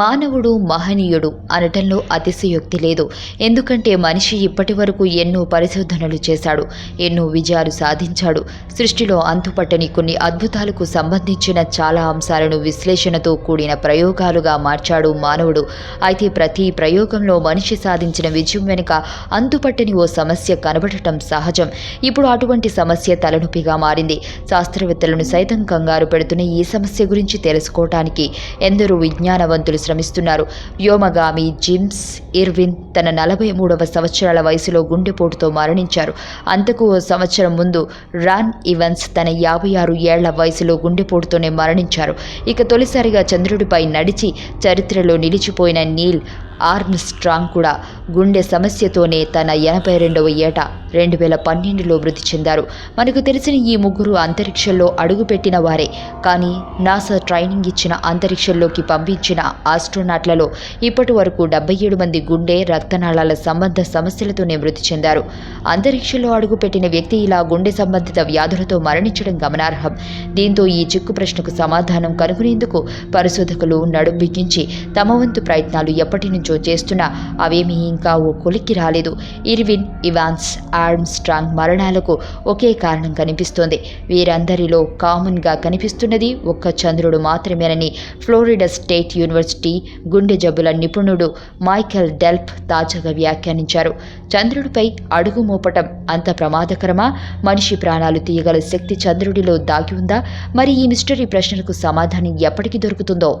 మానవుడు మహనీయుడు అనటంలో అతిశయోక్తి లేదు. ఎందుకంటే మనిషి ఇప్పటి వరకు ఎన్నో పరిశోధనలు చేశాడు ఎన్నో విజయాలు సాధించాడు. సృష్టిలో అంతుపట్టని కొన్ని అద్భుతాలకు సంబంధించిన చాలా అంశాలను విశ్లేషణతో కూడిన ప్రయోగాలుగా మార్చాడు మానవుడు. అయితే ప్రతి ప్రయోగంలో మనిషి సాధించిన విజయం వెనుక అంతుపట్టని ఓ సమస్య కనబడటం సహజం. ఇప్పుడు అటువంటి సమస్య తలనొప్పిగా మారింది. శాస్త్రవేత్తలను సైతం కంగారు పెడుతున్న ఈ సమస్య గురించి తెలుసుకోవటానికి ఎందరో విజ్ఞానవంతులు శ్రమిస్తున్నారు. వ్యోమగామి జిమ్స్ ఇర్విన్ తన నలభై మూడవ సంవత్సరాల వయసులో గుండెపోటుతో మరణించారు. అంతకు ఓ సంవత్సరం ముందు రాన్ ఇవన్స్ తన యాభై ఆరు ఏళ్ళ వయసులో గుండెపోటుతోనే మరణించారు. ఇక తొలిసారిగా చంద్రుడిపై నడిచి చరిత్రలో నిలిచిపోయిన నీల్ ఆర్మ్ స్ట్రాంగ్ కూడా గుండె సమస్యతోనే తన ఎనభై రెండవ ఏట రెండు వేల పన్నెండులో మృతి చెందారు. మనకు తెలిసిన ఈ ముగ్గురు అంతరిక్షంలో అడుగుపెట్టిన వారే. కానీ నాసా ట్రైనింగ్ ఇచ్చిన అంతరిక్షంలోకి పంపించిన ఆస్ట్రోనాట్లలో ఇప్పటి వరకు డెబ్బై ఏడు మంది గుండె రక్తనాళాల సంబంధ సమస్యలతోనే మృతి చెందారు. అంతరిక్షంలో అడుగుపెట్టిన వ్యక్తి ఇలా గుండె సంబంధిత వ్యాధులతో మరణించడం గమనార్హం. దీంతో ఈ చిక్కు ప్రశ్నకు సమాధానం కనుగొనేందుకు పరిశోధకులు నడుం బిగించి తమ వంతు ప్రయత్నాలు ఎప్పటి నుంచో చేస్తున్నా. అవేమీ ఇంకా ఓ కొలిక్కి రాలేదు. ఇర్విన్ ఇవాన్స్ ఆర్మ్ స్ట్రాంగ్ మరణాలకు ఒకే కారణం కనిపిస్తోంది. వీరందరిలో కామన్గా కనిపిస్తున్నది ఒక్క చంద్రుడు మాత్రమేనని ఫ్లోరిడా స్టేట్ యూనివర్సిటీ గుండె జబ్బుల నిపుణుడు మైకెల్ డెల్ప్ తాజాగా వ్యాఖ్యానించారు. చంద్రుడిపై అడుగు మోపటం అంత ప్రమాదకరమా? మనిషి ప్రాణాలు తీయగల శక్తి చంద్రుడిలో దాగి ఉందా? మరి ఈ మిస్టరీ ప్రశ్నలకు సమాధానం ఎప్పటికీ దొరుకుతుందో?